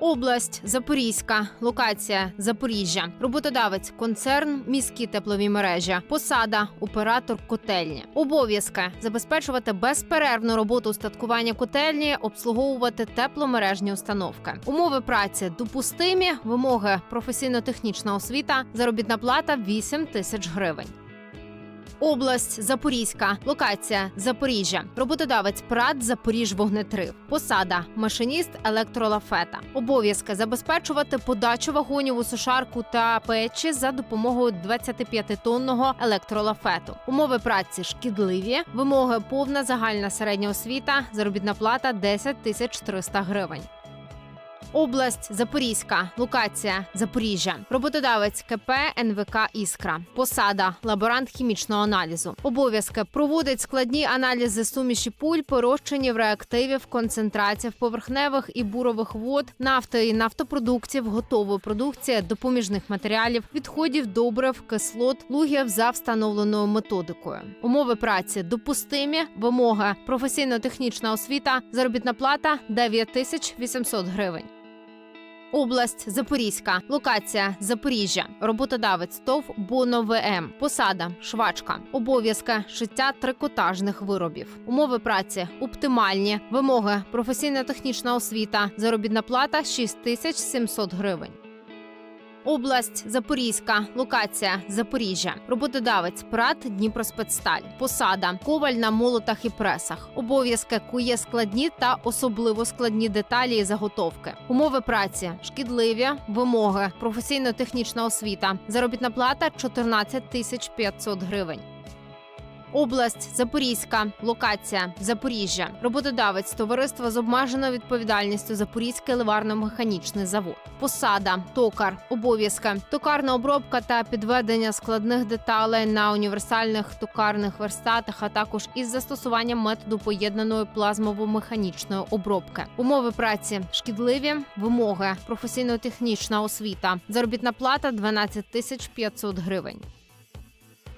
Область Запорізька, локація Запоріжжя, роботодавець, концерн, міські теплові мережі, посада, оператор котельні, обов'язки забезпечувати безперервну роботу устаткування котельні, обслуговувати тепломережні установки, умови праці допустимі, вимоги професійно-технічна освіта, заробітна плата 8 тисяч гривень. Область Запорізька, локація Запоріжжя, роботодавець ПРАТ Запоріж Вогнетрив, посада, машиніст електролафета, обов'язки забезпечувати подачу вагонів у сушарку та печі за допомогою 25-тонного електролафету. Умови праці шкідливі, вимоги повна загальна середня освіта, заробітна плата 10 тисяч 300 гривень. Область Запорізька, локація Запоріжжя, роботодавець КП НВК Іскра, посада, лаборант хімічного аналізу. Обов'язки проводить складні аналізи суміші пульп, розчинів, реактивів, концентраціїв поверхневих і бурових вод, нафти і нафтопродуктів, готової продукції, допоміжних матеріалів, відходів, добрив, кислот, лугів за встановленою методикою. Умови праці допустимі, вимоги професійно-технічна освіта, заробітна плата 9 тисяч 800 гривень. Область Запорізька, локація Запоріжжя, роботодавець ТОВ Боно ВМ, посада швачка, обов'язки шиття трикотажних виробів, умови праці оптимальні, вимоги професійно-технічна освіта, заробітна плата 6700 гривень. Область Запорізька, локація Запоріжжя, роботодавець ПРАТ Дніпроспецсталь, посада, коваль на молотах і пресах, обов'язки кує складні та особливо складні деталі і заготовки, умови праці, шкідливі, вимоги, професійно-технічна освіта, заробітна плата 14 тисяч 500 гривень. Область Запорізька, локація Запоріжжя, роботодавець товариство з обмеженою відповідальністю Запорізький ливарно-механічний завод, посада, токар, обов'язки, токарна обробка та підведення складних деталей на універсальних токарних верстатах, а також із застосуванням методу поєднаної плазмово-механічної обробки, умови праці шкідливі, вимоги, професійно-технічна освіта, заробітна плата 12 тисяч 500 гривень.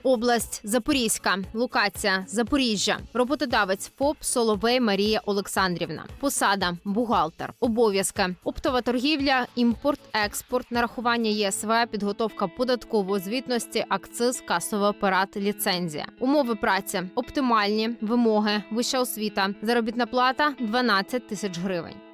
Область Запорізька, локація Запоріжжя, роботодавець ФОП Соловей Марія Олександрівна, посада, бухгалтер, обов'язки, оптова торгівля, імпорт, експорт, нарахування ЄСВ, підготовка податкової звітності, акциз, касовий апарат, ліцензія, умови праці, оптимальні, вимоги, вища освіта, заробітна плата 12 тисяч гривень.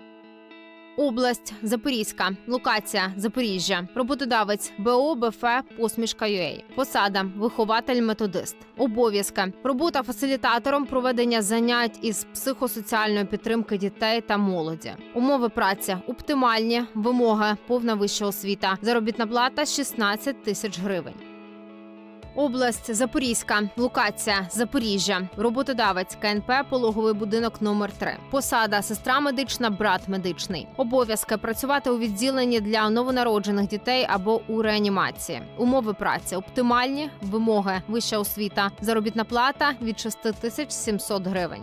Область Запорізька, локація Запоріжжя, роботодавець БО БФ Посмішка ЮЕЙ. Посада вихователь методист. Обов'язки робота фасилітатором проведення занять із психосоціальної підтримки дітей та молоді. Умови праці оптимальні, вимоги, повна вища освіта. Заробітна плата 16 тисяч гривень. Область Запорізька, локація Запоріжжя, роботодавець КНП, пологовий будинок номер 3 Посада, сестра медична, брат медичний. Обов'язки працювати у відділенні для новонароджених дітей або у реанімації. Умови праці оптимальні, вимоги, вища освіта, заробітна плата від 6700 гривень.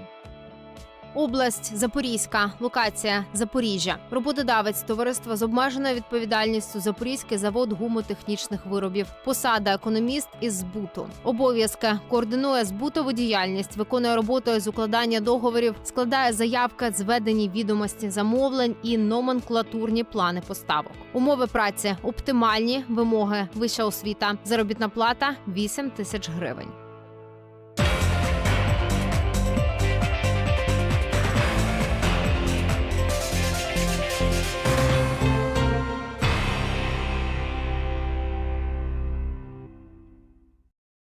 Область Запорізька, локація Запоріжжя, роботодавець товариства з обмеженою відповідальністю Запорізький завод гумотехнічних виробів, посада економіст із збуту, обов'язки координує збутову діяльність, виконує роботу з укладання договорів, складає заявки, зведені відомості замовлень і номенклатурні плани поставок. Умови праці оптимальні, вимоги, вища освіта, заробітна плата 8 тисяч гривень.